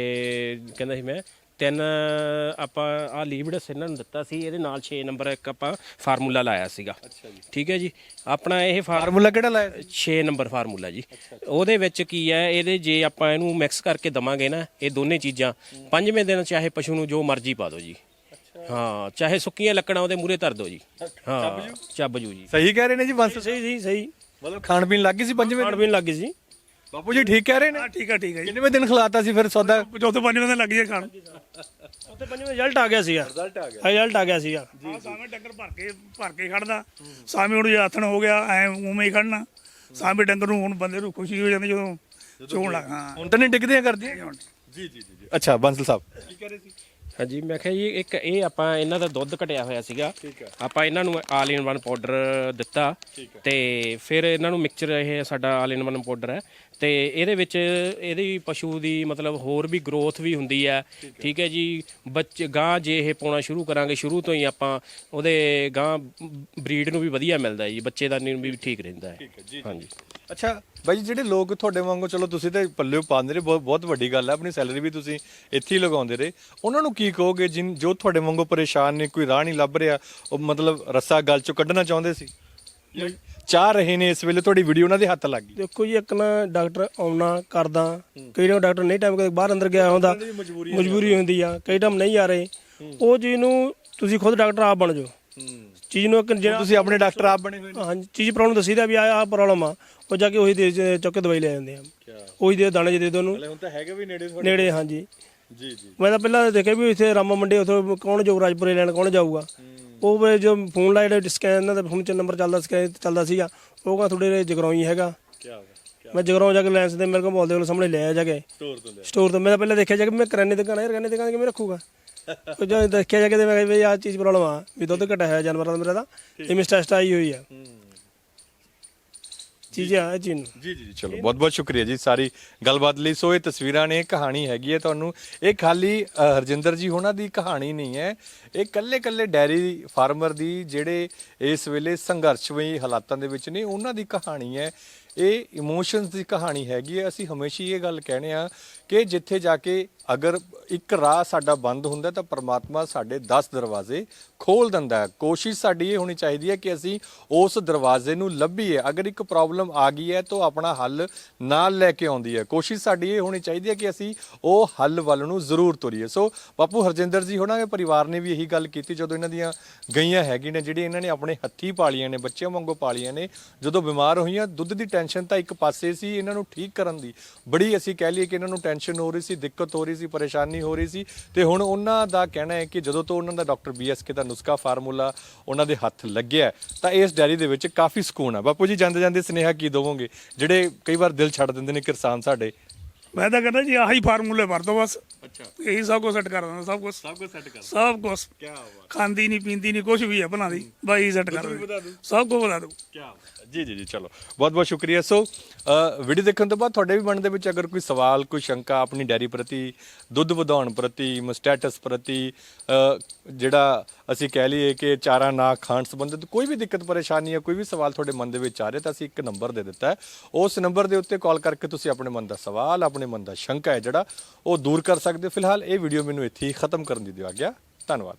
ਕਹਿੰਦਾ ਸੀ ਮੈਂ ਤਿੰਨ ਆਪਾਂ ਆ ਲੀਵਡਸ ਇਹਨਾਂ ਨੂੰ ਦਿੱਤਾ ਸੀ ਇਹਦੇ ਨਾਲ 6 ਨੰਬਰ ਇੱਕ ਆਪਾਂ ਫਾਰਮੂਲਾ ਲਾਇਆ ਸੀਗਾ। ਠੀਕ ਹੈ ਜੀ? ਆਪਣਾ ਇਹ ਫਾਰਮ ਫਾਰਮੂਲਾ ਕਿਹੜਾ ਲਾਇਆ ਸੀ? 6 ਨੰਬਰ ਫਾਰਮੂਲਾ ਜੀ। ਉਹਦੇ ਵਿੱਚ ਕੀ ਹੈ ਇਹਦੇ ਜੇ ਆਪਾਂ ਇਹਨੂੰ ਮਿਕਸ ਕਰਕੇ ਦਵਾਂਗੇ ਨਾ ਇਹ ਦੋਨੇ ਚੀਜ਼ਾਂ ਪੰਜਵੇਂ ਦਿਨ ਚਾਹੇ ਪਸ਼ੂ ਨੂੰ ਜੋ ਮਰਜ਼ੀ ਪਾ ਦਿਓ ਜੀ। ਹਾਂ ਚਾਹੇ ਸੁੱਕੀਆਂ ਲੱਕੜਾਂ ਉਹਦੇ ਮੂਰੇ ਧਰ ਦਿਓ ਜੀ। ਹਾਂ ਚੱਬ ਜੂ ਜੀ। ਸਹੀ ਕਹਿ ਰਹੇ ਨੇ ਜੀ ਬਾਂਸਲ ਸਹੀ ਸਹੀ ਸਹੀ। ਮਤਲਬ ਖਾਣ ਪੀਣ ਲੱਗ ਗਈ ਸੀ ਪੰਜਵੇਂ ਖਾਣ ਪੀਣ ਲੱਗ ਗਈ ਸੀ। ਬਾਪੂ ਜੀ ਠੀਕ ਕਹਿ ਰਹੇ ਨੇ? ਹਾਂ ਠੀਕ ਆ ਠੀਕ ਆ ਜੀ। ਕਿੰਨੇਵੇਂ ਦਿਨ ਖਿਲਾਤਾ ਸੀ ਫਿਰ ਸੌਦਾ? ਚੌਥੇ ਪੰਜਵੇਂ ਦਿਨ ਲੱਗ ਜੇ ਖਾਣ। ਉੱਥੇ ਪੰਜਵੇਂ ਰਿਜ਼ਲਟ ਆ ਗਿਆ ਸੀਗਾ। ਰਿਜ਼ਲਟ ਆ ਗਿਆ। ਰਿਜ਼ਲਟ ਆ ਗਿਆ ਸੀਗਾ। ਹਾਂ ਸਾਵੇਂ ਡੰਗਰ ਭਰ ਕੇ ਭਰ ਕੇ ਖੜਦਾ। ਸਾਵੇਂ ਜੇ ਆਥਣ ਹੋ ਗਿਆ ਐ ਉਵੇਂ ਹੀ ਖੜਨਾ। ਸਾਵੇਂ ਡੰਗਰ ਨੂੰ ਹੁਣ ਬੰਦੇ ਨੂੰ ਖੁਸ਼ੀ ਹੋ ਜਾਂਦੀ ਜਦੋਂ ਚੋਣ ਲੱਗ ਹਾਂ। ਹੁਣ ਤਾਂ ਨਹੀਂ ਕਰਦੀਆਂ? ਹੁਣ ਜੀ ਜੀ ਜੀ ਅੱਛਾ ਬਾਂਸਲ ਸਾਹਿਬ। ਕੀ ਕਹਿ ਰਹੇ ਸੀ? ਹਾਂਜੀ ਮੈਂ ਕਿਹਾ ਜੀ ਇੱਕ ਇਹ ਆਪਾਂ ਇਹਨਾਂ ਦਾ ਦੁੱਧ ਘਟਿਆ ਹੋਇਆ ਸੀਗਾ। ਠੀਕ ਹੈ। ਆਪਾਂ ਇਹਨਾਂ ਨੂੰ ਆਲ ਇਨ ਵਨ ਪਾਊਡਰ ਦਿੱਤਾ ਤੇ ਫਿਰ ਇਹਨਾਂ ਨੂੰ ਮਿਕਸਚਰ ਇਹ ਸਾਡਾ ਆਲ ਇਨ ਵਨ ਪਾਊਡਰ ਹੈ। ਤੇ ਇਹਦੇ ਵਿੱਚ ਇਹਦੀ ਪਸ਼ੂ ਦੀ ਮਤਲਬ ਹੋਰ ਵੀ ਗਰੋਥ ਵੀ ਹੁੰਦੀ ਹੈ। ਠੀਕ ਹੈ। ਜੀ। ਬੱਚੇ ਗਾਂ ਜੇ ਇਹ ਪਾਉਣਾ ਸ਼ੁਰੂ ਕਰਾਂਗੇ ਸ਼ੁਰੂ ਤੋਂ ਹੀ ਆਪਾਂ ਉਹਦੇ ਗਾਂ ਬਰੀਡ ਨੂੰ ਵੀ ਵਧੀਆ ਮਿਲਦਾ ਜੀ। ਬੱਚੇ ਦਾ ਵੀ ਠੀਕ ਰਹਿੰਦਾ ਹੈ। ਹਾਂਜੀ। ਅੱਛਾ ਬਾਈ ਜੀ, ਜਿਹੜੇ ਲੋਕ ਤੁਹਾਡੇ ਵਾਂਗੂ ਚਲੋ ਤੁਸੀਂ ਤੇ ਪੱਲੇ ਪਾਉਂਦੇ ਰਹੇ ਬਹੁਤ ਬਹੁਤ ਵੱਡੀ ਗੱਲ ਹੈ। ਆਪਣੀ ਸੈਲਰੀ ਵੀ ਤੁਸੀਂ ਇੱਥੇ ਹੀ ਲਗਾਉਂਦੇ ਰਹੇ। ਉਹਨਾਂ ਨੂੰ ਕੀ ਕਹੋਗੇ ਜਿਨ ਜੋ ਤੁਹਾਡੇ ਵਾਂਗੂ ਪਰੇਸ਼ਾਨ ਨੇ ਕੋਈ ਰਾਹ ਨਹੀਂ ਲੱਭ ਰਿਹਾ ਉਹ ਮਤਲਬ ਰੱਸਾ ਗਲ ਚੋਂ ਕੱਢਣਾ ਚਾਹੁੰਦੇ ਸੀ? ਚਾਹ ਰਹੇ ਨੇ ਇਸ ਵੇਲੇ ਤੁਹਾਡੀ ਵੀਡੀਓ ਉਹਨਾਂ ਦੇ ਹੱਥ ਲੱਗ ਗਈ। ਦੇਖੋ ਜੀ ਇੱਕ ਨਾ ਡਾਕਟਰ ਆਉਣਾ ਕਰਦਾ। ਕਈ ਵਾਰ ਡਾਕਟਰ ਨਹੀਂ ਟਾਈਮ ਕਦੇ ਬਾਹਰ ਅੰਦਰ ਗਿਆ ਹੁੰਦਾ ਮਜਬੂਰੀ ਹੁੰਦੀ ਆ। ਕਈ ਟਾਈਮ ਨਹੀਂ ਆ ਰਹੇ। ਉਹ ਚੀਜ਼ ਨੂੰ ਤੁਸੀਂ ਖੁਦ ਡਾਕਟਰ ਆਪ ਬਣ ਜਾਓ। ਚੀਜ਼ ਨੂੰ ਜਿਹੜਾ ਤੁਸੀਂ ਆਪਣੇ ਡਾਕਟਰ ਆਪ ਬਣੇ ਹੋਏ ਨੇ। ਹਾਂਜੀ ਚੀਜ਼ ਪ੍ਰੋਬਲਮ ਦੱਸੀਦਾ ਵੀ ਆ ਆ ਪ੍ਰੋਬਲਮ ਆ। ਉਹ ਜਾ ਕੇ ਉਹੀ ਦੇ ਚੁੱਕ ਕੇ ਦਵਾਈ ਲੈ ਜਾਂਦੇ ਆ। ਉਹੀ ਦੇ ਦਾਣੇ ਦੇ ਦੋ ਉਹਨੂੰ। ਹੁਣ ਤਾਂ ਹੈਗੇ ਵੀ ਨੇੜੇ ਨੇੜੇ ਹਾਂਜੀ। ਜੀ ਜੀ। ਮੈਂ ਤਾਂ ਪਹਿਲਾਂ ਦੇਖਿਆ ਵੀ ਇੱਥੇ ਰਾਮਾ ਮੰਡੀ ਉੱਥੇ ਕੌਣ ਜਾਊ ਰਾਜਪੁਰੇ ਲੈਣ ਕੌਣ ਜਾਊਗਾ? ਉਹ ਵੇ ਜੋ ਫੋਨ ਜਿਹੜਾ ਸਕੈਨ ਇਹਨਾਂ ਦਾ ਫੋਨ 'ਚ ਨੰਬਰ ਚੱਲਦਾ ਸਕੈਨ ਚੱਲਦਾ ਸੀਗਾ ਉਹ ਕਹਿੰਦਾ ਤੁਹਾਡੇ ਜਗਰਾਉਂ ਹੈਗਾ। ਕੀ ਮੈਂ ਜਗਰਾਉਂ ਜਾ ਕੇ ਲੈਂਸ ਦੇ ਮੇਰੇ ਕੋਲ ਬੋਲਦੇ ਕੋਲ ਸਾਹਮਣੇ ਲੈ ਆ ਜਾ ਕੇ। ਸਟੋਰ ਤੋਂ ਲੈ ਸਟੋਰ ਤੋਂ ਮੈਂ ਤਾਂ ਪਹਿਲਾਂ ਦੇਖਿਆ ਜਾ ਕੇ ਮੈਂ ਕਰਿਆਨੇ ਦੁਕਾਨ ਹੈ ਕਰਿਆਨੇ ਦੁਕਾਨ ਕਿਵੇਂ ਰੱਖੂਗਾ? ਉਹ ਜਦੋਂ ਦੇਖਿਆ ਜਾ ਕੇ ਤੇ ਮੈਂ ਕਿਹਾ ਵੀ ਆਹ ਚੀਜ਼ ਪ੍ਰੋਬਲਮ ਆ ਵੀ ਦੁੱਧ ਘਟਾ ਹੈ ਜਾਨਵਰਾਂ ਦਾ ਮੇਰਾ ਦਾ ਇਮਿਸ ਟੈਸਟ ਆਈ ਹੋਈ ਆ। ਜੀ ਆ ਇਹ ਚੀਜ਼ ਨੂੰ। ਜੀ ਜੀ ਜੀ, ਚਲੋ ਬਹੁਤ ਬਹੁਤ ਸ਼ੁਕਰੀਆ ਜੀ ਸਾਰੀ ਗੱਲਬਾਤ ਲਈ। ਸੋ ਇਹ ਤਸਵੀਰਾਂ ਨੇ ਇਹ ਕਹਾਣੀ ਹੈਗੀ ਹੈ ਤੁਹਾਨੂੰ। ਇਹ ਖਾਲੀ ਅ, ਹਰਜਿੰਦਰ ਜੀ ਉਹਨਾਂ ਦੀ ਕਹਾਣੀ ਨਹੀਂ ਹੈ। ਇਹ ਕੱਲੇ ਕੱਲੇ ਡੈਰੀ ਫਾਰਮਰ ਦੀ ਜਿਹੜੇ ਇਸ ਵੇਲੇ ਸੰਘਰਸ਼ਮਈ ਹਾਲਾਤਾਂ ਦੇ ਵਿੱਚ ਨੇ ਉਹਨਾਂ ਦੀ ਕਹਾਣੀ ਹੈ। ਇਹ ਇਮੋਸ਼ਨਸ ਦੀ ਕਹਾਣੀ ਹੈਗੀ ਹੈ। ਅਸੀਂ ਹਮੇਸ਼ਾ ਹੀ ਇਹ ਗੱਲ ਕਹਿੰਦੇ ਆ ਕਿ ਜਿੱਥੇ ਜਾ ਕੇ ਅਗਰ ਇੱਕ ਰਾਹ ਸਾਡਾ ਬੰਦ ਹੁੰਦਾ ਤਾਂ ਪਰਮਾਤਮਾ ਸਾਡੇ 10 ਦਰਵਾਜ਼ੇ ਖੋਲ ਦਿੰਦਾ ਹੈ। ਕੋਸ਼ਿਸ਼ ਸਾਡੀ ਇਹ ਹੋਣੀ ਚਾਹੀਦੀ ਹੈ ਕਿ ਅਸੀਂ ਉਸ ਦਰਵਾਜ਼ੇ ਨੂੰ ਲੱਭੀਏ। ਅਗਰ ਇੱਕ ਪ੍ਰੋਬਲਮ ਆ ਗਈ ਹੈ ਤਾਂ ਆਪਣਾ ਹੱਲ ਨਾਲ ਲੈ ਕੇ ਆਉਂਦੀ ਹੈ। ਕੋਸ਼ਿਸ਼ ਸਾਡੀ ਇਹ ਹੋਣੀ ਚਾਹੀਦੀ ਹੈ ਕਿ ਅਸੀਂ ਉਹ ਹੱਲ ਵੱਲ ਨੂੰ ਜ਼ਰੂਰ ਤੁਰੀਏ। ਸੋ ਬਾਪੂ ਹਰਜਿੰਦਰ ਜੀ ਹੋਣਾ ਦੇ ਪਰਿਵਾਰ ਨੇ ਵੀ ਇਹੀ ਗੱਲ ਕੀਤੀ ਜਦੋਂ ਇਹਨਾਂ ਦੀਆਂ ਗਈਆਂ ਹੈਗੀਆਂ ਨੇ, ਜਿਹੜੀਆਂ ਇਹਨਾਂ ਨੇ ਆਪਣੇ ਹੱਥੀ ਪਾਲੀਆਂ ਨੇ, ਬੱਚਿਆਂ ਵਾਂਗੂ ਪਾਲੀਆਂ ਨੇ। ਜਦੋਂ ਬਿਮਾਰ ਹੋਈਆਂ, ਦੁੱਧ ਦੀ ਟੈਨਸ਼ਨ ਤਾਂ ਇੱਕ ਪਾਸੇ ਸੀ ਇਹਨਾਂ ਨੂੰ ਠੀਕ ਕਰਨ ਦੀ। ਬੜੀ ਅਸੀਂ ਕਹਿ ਲਈਏ ਕਿ ਇਹਨਾਂ ਨੂੰ ਟੈਨਸ਼ਨ ਹੋ ਰਹੀ ਸੀ, ਦਿੱਕਤ ਹੋ ਰਹੀ ਸੀ, ਪਰੇਸ਼ਾਨੀ ਹੋ ਰਹੀ ਸੀ। ਤੇ ਹੁਣ ਉਹਨਾਂ ਦਾ ਕਹਿਣਾ ਹੈ ਕਿ ਜਦੋਂ ਤੋਂ ਉਹਨਾਂ ਦਾ ਡਾਕਟਰ ਬੀਐਸਕੇ ਦਾ ਨੁਸਖਾ ਫਾਰਮੂਲਾ ਉਹਨਾਂ ਦੇ ਹੱਥ ਲੱਗਿਆ ਤਾਂ ਇਸ ਡੈਰੀ ਦੇ ਵਿੱਚ ਕਾਫੀ ਸਕੂਨ ਆ। ਬਾਪੂ ਜੀ ਜਾਂਦੇ ਜਾਂਦੇ ਸੁਨੇਹਾ ਕੀ ਦਵੋਗੇ? ਜਿਹੜੇ ਕਈ ਵਾਰ ਦਿਲ ਛੱਡ ਦਿੰਦੇ ਨੇ ਕਿਸਾਨ ਸਾਡੇ ਮੈਂ ਤਾਂ ਕਹਿੰਦਾ ਜੀ ਆਹੀ ਫਾਰਮੂਲੇ ਵਰਤੋ ਬਸ। ਅੱਛਾ। ਇਹੀ ਸਭ ਕੁਝ ਸੈੱਟ ਕਰ ਦਿੰਦਾ ਸਭ ਕੁਝ ਸਭ ਕੁਝ ਸੈੱਟ ਕਰ ਸਭ ਕੁਝ ਕੀ ਬਾਤ। ਖਾਂਦੀ ਨਹੀਂ ਪੀਂਦੀ ਨਹੀਂ ਕੁਝ ਵੀ ਹੈ ਬਣਾ ਦੀ। ਬਾਈ ਸੈੱਟ ਕਰ ਦਿੰਦਾ ਦੂੰ। ਸਭ ਕੁਝ ਬਣਾ ਦੂ ਕੀ ਜੀ ਜੀ ਜੀ ਚਲੋ। ਬਹੁਤ ਬਹੁਤ ਸ਼ੁਕਰੀਆ ਸੋ ਵੀਡੀਓ ਦੇਖਣ ਤੋਂ ਬਾਅਦ ਤੁਹਾਡੇ ਵੀ ਮਨ ਦੇ ਵਿੱਚ ਅਗਰ ਕੋਈ ਸਵਾਲ ਕੋਈ ਸ਼ੰਕਾ ਆਪਣੀ ਡੈਰੀ ਪ੍ਰਤੀ ਦੁੱਧ ਵਧਾਉਣ ਪ੍ਰਤੀ ਮਸਟੈਟਸ ਪ੍ਰਤੀ ਜਿਹੜਾ ਅਸੀਂ ਕਹਿ ਲਈਏ ਕਿ ਚਾਰਾ ਨਾ ਖਾਣ ਸੰਬੰਧਿਤ ਕੋਈ ਵੀ ਦਿੱਕਤ, ਪਰੇਸ਼ਾਨੀ ਹੈ ਕੋਈ ਵੀ ਸਵਾਲ ਤੁਹਾਡੇ ਮਨ ਦੇ ਵਿੱਚ ਆ ਰਿਹਾ ਤਾਂ ਅਸੀਂ ਇੱਕ ਨੰਬਰ ਦੇ ਦਿੱਤਾ ਹੈ। ਉਸ ਨੰਬਰ ਦੇ ਉੱਤੇ ਕਾਲ ਕਰਕੇ ਤੁਸੀਂ ਆਪਣੇ ਮਨ ਦਾ ਸਵਾਲ, ਆਪਣੇ ਮਨ ਦਾ ਸ਼ੰਕਾ ਹੈ ਜਿਹੜਾ, ਉਹ ਦੂਰ ਕਰ ਸਕਦੇ ਫਿਲਹਾਲ ਇਹ ਵੀਡੀਓ ਮੈਨੂੰ ਇੱਥੇ ਹੀ ਖਤਮ ਕਰਨ ਦੀ ਦਿਓ ਆਗਿਆ ਧੰਨਵਾਦ।